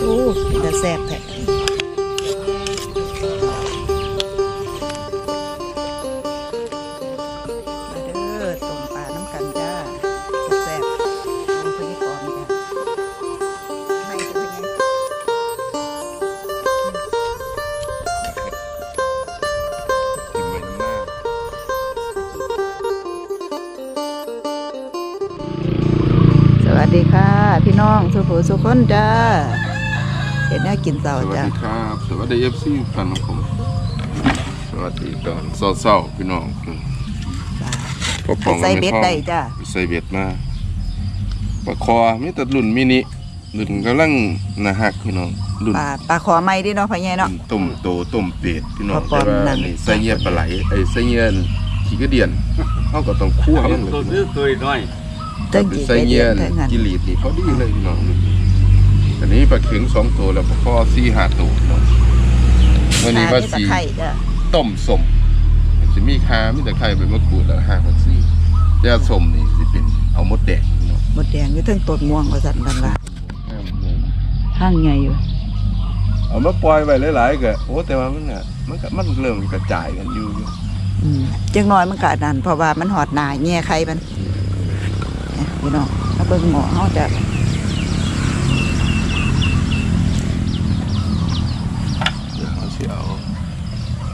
โอ้เป็นตาแซ่บแท้ พี่น้องสุภูสุขคนจ้าเห็นแน่กินเสาสวัสจ้า ดีครับ สวัสดีเอฟซีท่านของผมสวัสดีตอนเศร้าๆพี่น้องพอไปใส่เบ็ดได้จ้าไปใส่เบ็ดมาปลาคอมีแต่รุ่นมินิรุ่นกำลังน่าฮักพี่น้องรุ่นปลาปลาขอไม้ดิเนาะพ่อใหญ่เนาะ รุ่นต้มโตต้มเป็ดพี่น้องพอปอแต่มว่านั่นนี่ใส่เงียปลาไหลไอ้ใส่เงียขี้กระเดียนเขาก็ต้องคั่วมันเลยตัวพี่น้ซื้อองตัวน้อย เติ้งไปกี่ใส่เบ็ดเงียเติ้งหันกิลีดนี่เขาดีเลยพี่น้องอันนี้ปลาเข็งสองตัวแล้วปลาคอสี่ห้าตัวพี่น้องวันนี้ว่าตะสีไคร้จ้าต้มสมมันจะมีคามีแต่ไข่ใบมะกรูดแล้วหางผักซี่แต่สมนี่สิเป็นเอามดแดงเนาะหมดแดงอยู่เทั้งต้นม่วงว่าสั่นกันว่าห้ามเลยห้างใหญ่อยู่เอามาปล่อยไว้หลายๆก็โอ้แต่ว่ามันอะมันก็มันเริ่มกระจายกันอยู่อยู่อืมจังน้อยมันก็อันนั้นเพราะว่ามันหอดหนาแง่ไข่มันเนี่ย พี่น้องมาเบิ่งหมอเฮาจ้ะเดี๋ยวเขาสิเอา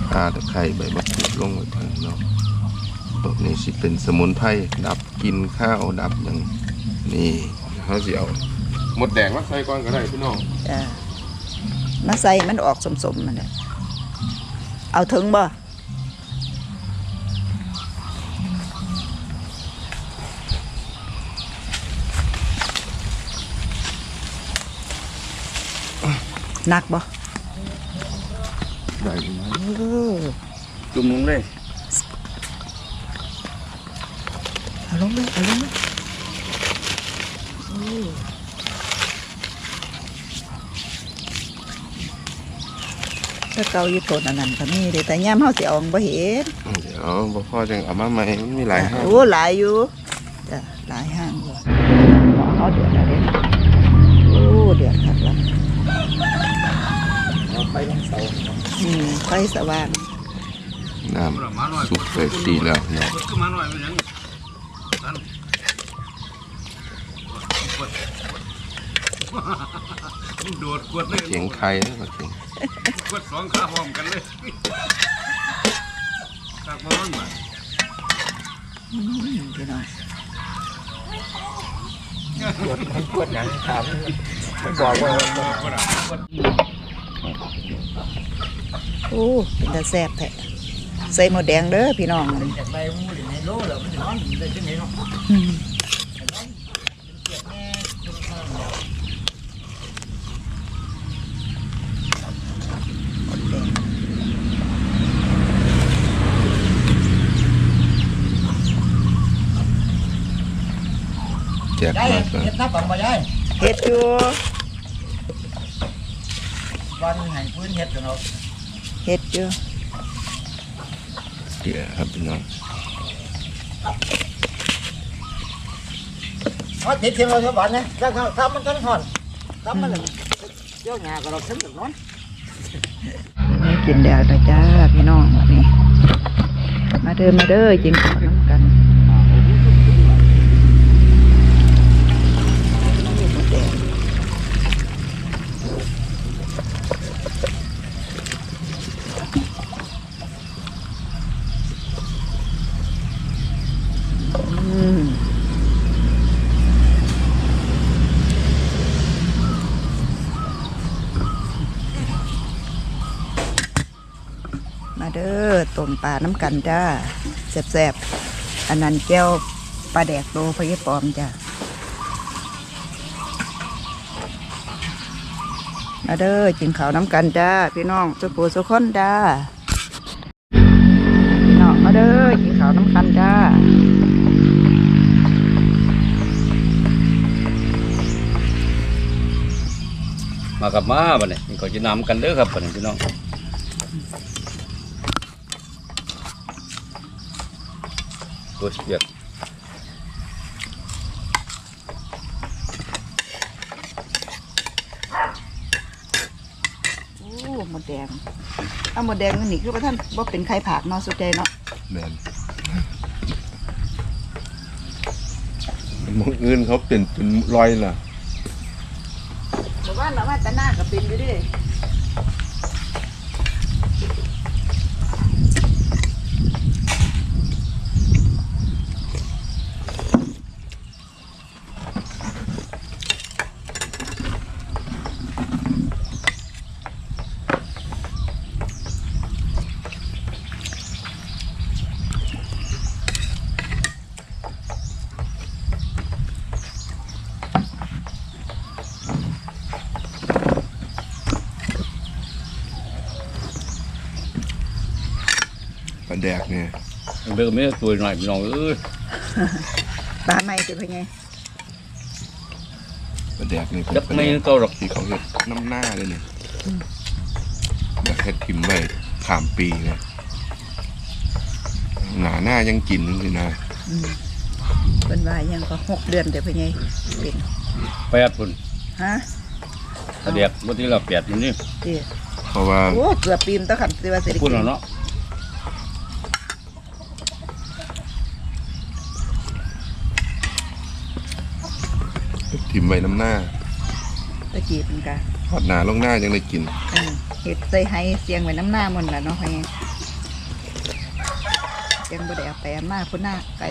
คาตะไคร้ใบมะกรูดลงไว้เพิ่นเนาะตัวนี้สิเป็นสมุนไพรดับกินข้าวดับหยังนี่เขาสิเอามดแดงมาใส่ก่อนก็ได้พี่น้องจ้ะมาใส่มันออกสมๆมันแหละเอาถึงบ่ หนักบ่ได้พี่น้องเออจุ่มลงเลยเอาลงเลยเอาลงเลยโอ้ถ้าเกาอยู่โทนอันนั้นก็มีเด้แต่ย่ามเฮาสิเอาบ่เห็นเดี๋ยวบ่พอจังเอามาใหม่มันมีหลายห้างโอ้หลายอยู่จ้ะหลายห้างอยู่หมอเขาเดือดแล้วเด้โอ้เดือดครับแล้ว ไปลงเสาอืมไฟสว่างน้ำสุกเสร็จดีแล้วเนาะก็มาหน่อยเป็นยังนั่นโดดกวดเลยเขียงไข่แล้วก็เขียงกวดสองขาพร้อมกันเลยตักมาร้อนมาอืมพี่น้อง กวดยังถามมันบอกว่าโอ้เป็นตาแซ่บแท้ใส่หมดแดงเด้อพี่น้องจากใบมูหรือในโลแล้วมันจะนอนได้จังไหนเนาะ อืมหมดแดง แจกมากเลยเฮ็ดนับบังบ่ยายเฮ็ดอยู่วันให้พื้นเฮ็ดกันเนาะเฮ็ดอยู่เดี๋ยวครับพี่น้องเอาติดเทียมเราเท่าบ้านนะถ้าถ้ามันกันห่อนถ้ามันเจ้าหน้าก็เราถึงนอนนี่กินแดดนะจ้าพี่น้องวันนี้มาเดินมาเด้อกินข้าวน้ำกันหมดแดงอืมมาเด้อต้ม ปลาน้ำกันจ้าแซ่บๆอันนั้นแก้วปลาแดกโลพะยปอมจ้ามาเด้อกินข้าวน้ำกันจ้าพี่น้องสุปูสุคนจ้าพี่น้องมาเด้อกินข้าวน้ำกันจ้ามากับมาบัดนี้ก็จะนำกันเด้อครับบัดนี้พี่น้อง Terus lihat. หมดแดง เอาหมดแดงนี่คือว่าท่านว่าเป็นไข่ผักนอสุดใจเนาะ แมนมึงอื่นเขาเป็นเป็นลอยน่ะ บอกว่าเราว่าตะหน้ากับเป็นอยู่เดิ กเนี่ยเบิกไม่ได้ตัวหน่อยพี่น้องเอ้ยปลาไม่จะเป็นไงปลาแดกนี่เป็นยักปลาไม่แดกเก่าหรอกที่เขาเห็ดน้ำหน้าเลยเนี่ยแบบเห็ดทิมไว้ขามปีเนี่ยหนาหน้ายังกินเลยนะอืมเป็นว่ายังก็หกเดือนเดี๋ยวเป็นไงเป็นแปดคนฮะกระเดียกวันที่เราแปดมันนี่ดีเพราะว่าโอ้เกือบปีมตะขันสิว่าเสร็จพูดแล้วเนาะ ทิมไว้น้ำหน้าตะกี้เป็นกะทอดหนาลงหน้ายังได้กินอืมเห็ดใส่ไห้เสียงไว้น้ำหน้ามันล่ะเนาะไงเสียงบ่ได้เอาไปเอามาพุ่นหน้าไกล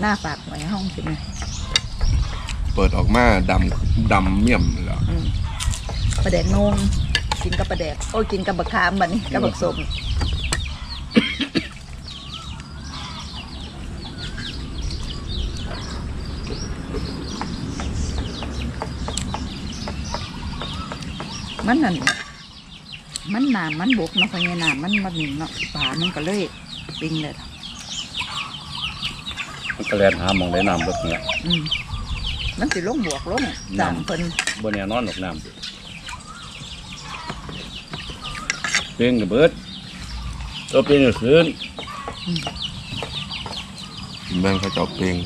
หน้าฝากไว้ห้องใช่ไหมเปิดออกมาดำดำเมี่ยมเลยเหรออืมปลาแดกนงกินกับปลาแดกโอ้ยกินกับบักขามบัดนี้กับบักสม มันนั่นมันหนามมันบกเนาะพญานามันมันหนิเนาะป่ามันก็เลยปิงเลยมันกระแลนหาหมองได้น้ำรถเนี่ยอืมมันสิลงบวกลงสามเพิ่นบนแน่นอนหรอกน้ำเป้งกับเบิดตัวเป้งกับคืนแม่งเขาเจาะเปง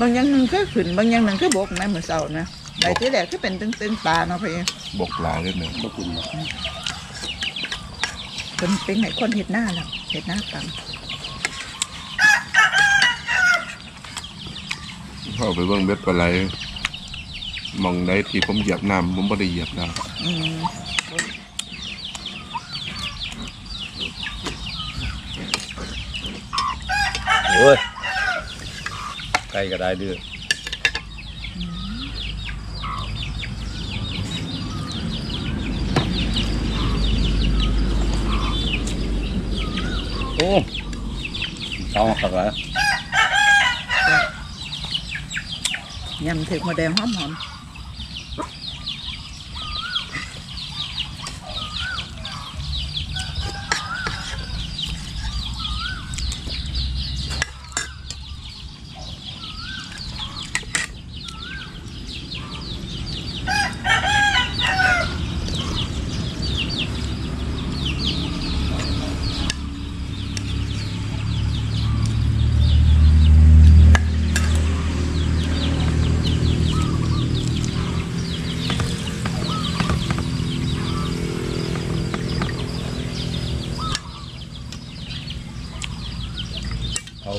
บางอย่างหนึ่งคือขึ้นบางอย่างหนึ่งคือบกนะเหมือนเสานะ แต่ที่แรกคือเป็นตึงๆปลาเนาะพี่บกหลายเลยเนี่ยบ่คุณเป็นเป็นให้คนเห็ดหน้าแล้วเห็ดหน้าตังเข้าไปเบิ่งเบ็ดปลาไหลมองได้ที่ผมเหยียบน้ำผมไม่ได้เหยียบน้อืมโอ้ยไก่ก็ได้เดื้อโอ้เอามาขักแล้วยำถึกมาแดงหอมหอม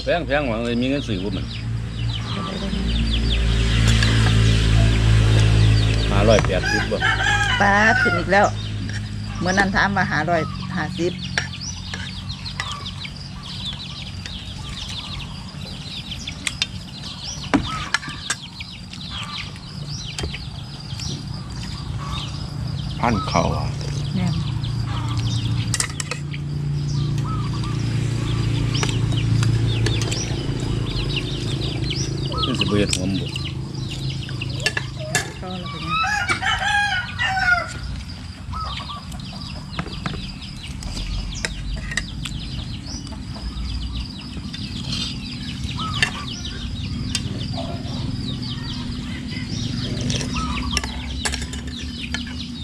แพงแพงหวังเลยมีเงินซื้อบ่มันห้าร้อยแปดสิบบ่ปลาขึ้นอีกแล้วเมื่อนั้นถามมาหาร้อยหาสิบำพันเขาอะ เนี่ยนี่สิบ่เฮ็ดหัวมบ่ก็แล้วเป็นไง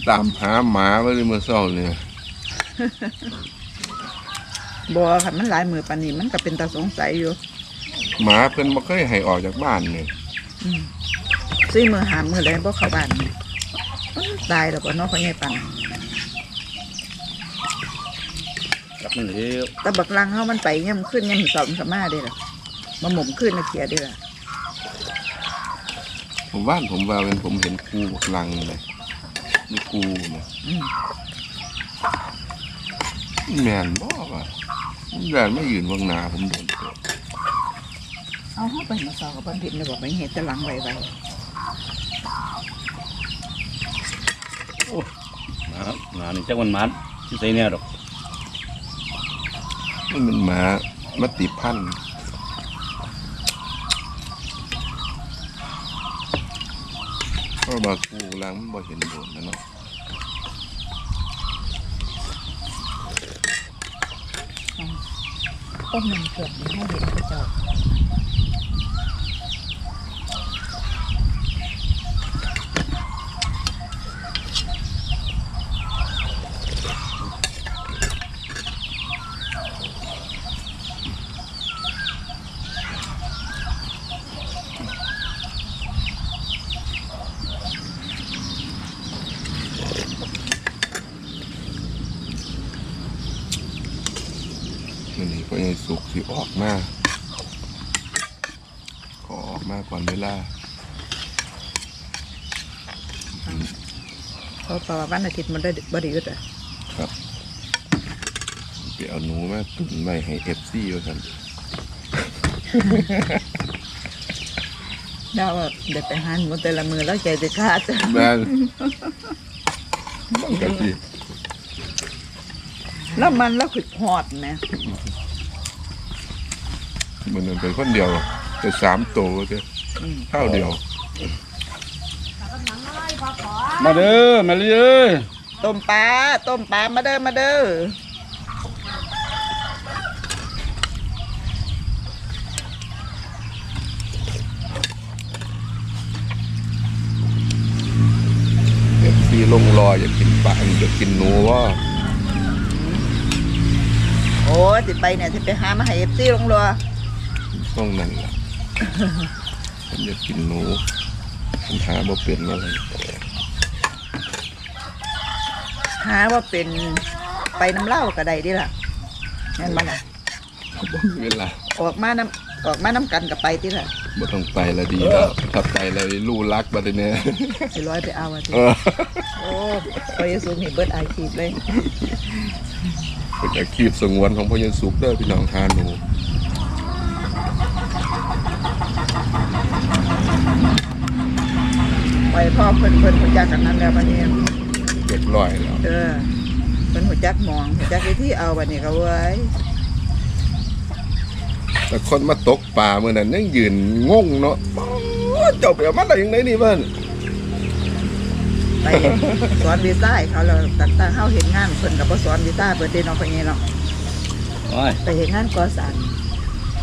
ตามหาหมาไว้เลยเมื่อเช้าเนี่ยบัวค่ะมันหลายมือปานนี้มันก็เป็นตาสงสัยอยู่ หมาเพิ่นบ่เคยให้ออกจากบ้านเนี่ยอืมซี่มือหามือเลยบ่เข้าบ้านตายแล้วบ่เนาะพ่อใหญ่ปังจับมันเร็วแต่บักลังเฮามันไปย่ำขึ้นย่ำสองสมาเด้ล่ะมาหมุมขึ้นนะเขียเด้ล่ะผมว่านผมว่าเป็นผมเห็นกูบักลังเลยมีกูนะอืมแมนบ่ว่ะแมนไม่ยืนวางหนาผมโดนเตะ เอาเฮาไปมาสอบกับเพิ่นผิดเลยบอกไปเฮ็ดแต่หลังไว้ไว้หมาหมานี่จักมันมันที่ใส่เนี่ยดอกมันเป็นหมามาติดพันธุ์เพราะว่ากูบักลังมันบ่เห็นโดนนะเนาะ ต้มมันเกิดให้เห็นกระจกมันนี่ก็ยังสุกสิออกมาขอออกมาก่อนเว ลาเพราะเพราะว่าวันอาทิตย์มันได้บ่ได้อึดอะครับไปเอาหนูมาตุนไว้ให้เอฟซีว่ากันดาวเด็ดไปหาหมูแต่ละมือแล้วใจจะขาดแม่นมันกันสิแล้วมันแล้วคือหอดนะมันนั่นเป็นคนเดียวแต่สามโตเจ้ะอืม ข้าวเดียว มาเด้อมาเลยต้มปลาต้มปลามาเด้อมาเด้อเอฟซีลงรออยากกินปลาอยากกินหนูว่าโอ้ยสิไปเนี่ยสิไปหามาให้เอฟซีลงรัวต้องนั่นแหละผม อยากกินหนูผมหาบ่เป็นอะไรหาว่าเป็นไปน้ำเหล้าก็ได้เดิล่ะนั่นมันล่ะ บ่มีเวลาออกมาน้ำออกมาน้ำกันกับไปติล่ะบ่ต้องไปแล้วดีแล้วถ้าไปแล้วลู่รักบัดนี้สิร้อยไปเอาอะติเออโอ้พอเยซูมีเบิดอาชีพเลย เป็นอาชีพสงวนของพ่อเยนสุกเด้อพี่น้องทานหนู ไปพ่อเพิ่นเพิ่นหัวจักกันนั้นแล้วบัดนี้เรียบร้อยแล้วเออเพิ่นหัวจักมองหัวจักวิธีเอาบัดนี้ก็เว้ยแต่คนมาตกปลาเมื่อนั้นยังยืนงงเนาะอ้าวเจ้าไปเอามาได้ยังไงนี่เพิ่นไปสอนวีซ่าให้เขาแล้วต่างๆเฮาเห็นงานเพิ่นก็บ่สอนวีซ่าเพิ่นเด้เนาะเพิ่นนี่เนาะว้ายไปเห็นงานก่อสร้าง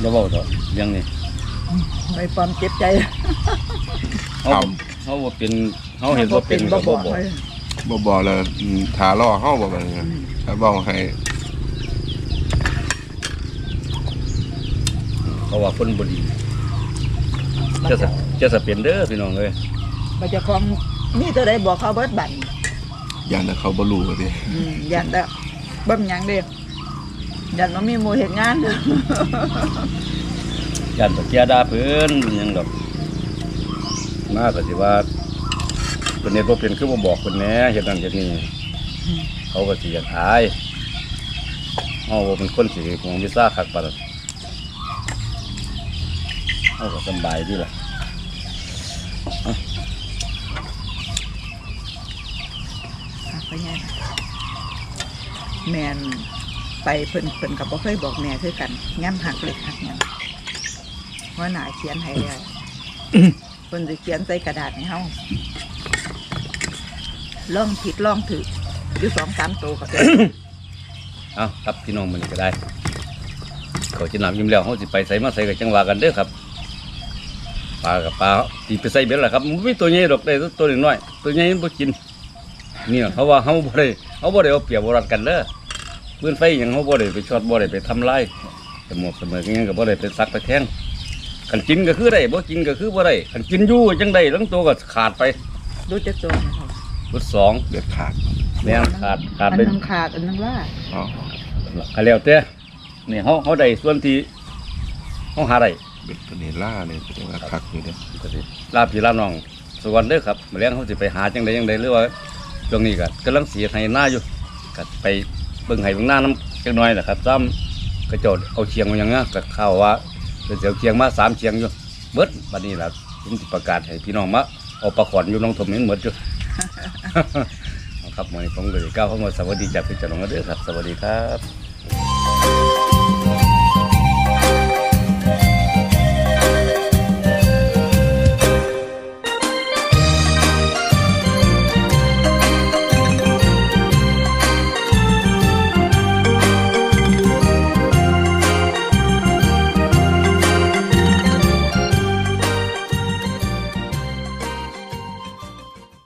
อย่าเว้าต่อเรื่องนี้ไปปลอมเจ็บใจเฮา เฮาบ่เป็นเฮาเห็นบ่เป็นบ่ก็บบ่อกบอกเลยบ่บอกเลยอืมถาล่อเฮาบ่บัดนี้ถ้าเว้าให้เขาว่าคนบ่ดีจะสะจะสะเป็นเด้อพี่น้องเอ้ยบ่เจะของมีตัวใดบอกเขาเบิดบัดย่านแต่เขาบ่รู้ติอืมยันแต่บ่มหยังเด้ยันบ่มีหมู่เฮ็ดงานเด้อ ย่านบ่เกียด่าเพิ่นเป็นหยังดอก มาก็สิว่าเพิ่นเฮ็ดบ่เป็นคือบ่บอกเพิ่นแหน่เฮ็ดนั่นเฮ็ดนี่เขาก็สิอยากอายเฮาบ่เป็นคนสิห่วงวิซ่าคักปานนั้นเฮาก็สบายดีล่ะไปไงแมนไปเพิ่นเพิ่นก็บ่เคยบอกแม่คือกันย่ํหักเล็กหักหยังว่าหนาเขียนให้แล้ว เพิ่นสิเขียนใส่กระดาษให้เฮาลองผิดล่องถูกอยู่สองสามตัวก็ได้เอาครับพี่น้องมันก็ได้เขาจะนำยิ้มแล้วเขาสิไปใส่มาใส่กับจังหวะกันเด้อครับปลากับปลาตีไปใส่เบ็ดแหละครับมันไม่ตัวใหญ่ดอกได้ตัวน้อยตัวใหญ่มันบ่กินนี่เขาว่าเขาบ่ได้เขาบ่ได้เอาเปรียบบรัดกันเด้อปืนไฟหยังเขาบ่ได้ไปช็อตบ่ได้ไปทำลายสมองเสมอกันยังก็บ่ได้ไปซักไปแทง คันกินก็คือได้บ่กินก็คือบ่ได้คันกินอยู่จังได้ทั้งตัวก็ขาดไปดูจักตัวนะครับชุดสองเลือดขาดแม่นขาดขาดอันไปนึงขาดอันนึงว่าอ๋อก็แล้วแต่นี่เฮาเฮาได้ส่วนที่เฮาหาได้เบ็ดตัวนี้ล่าเนี่ยเป็นว่าคักอยู่เด้อก็สิลาพี่ลาน้องสวัสดีครับมื้อแลงเฮาสิไปหาจังไดจังไดหรือว่าช่วงนี้ก็กำลังสีให้หน้าอยู่ก็ไปเบิ่งให้เบิ่งหน้านํจักหน่อยแหละครับซ้ำกระโจดเอาเชียงมาหยังนะก็เข้าว่า เดี๋ยวสิเอาเชียงมาสามเชียงอยู่เบิดบัดนี้แหละผมประกาศให้พี่น้องมาเอาประขอนอยู่น้องถมนี้หมดอยู่เอาครับมื้อนี้ผมเลยก้าวเข้ามาสวัสดีจากพี่จันทร์งเด้อครับ สวัสดีครับ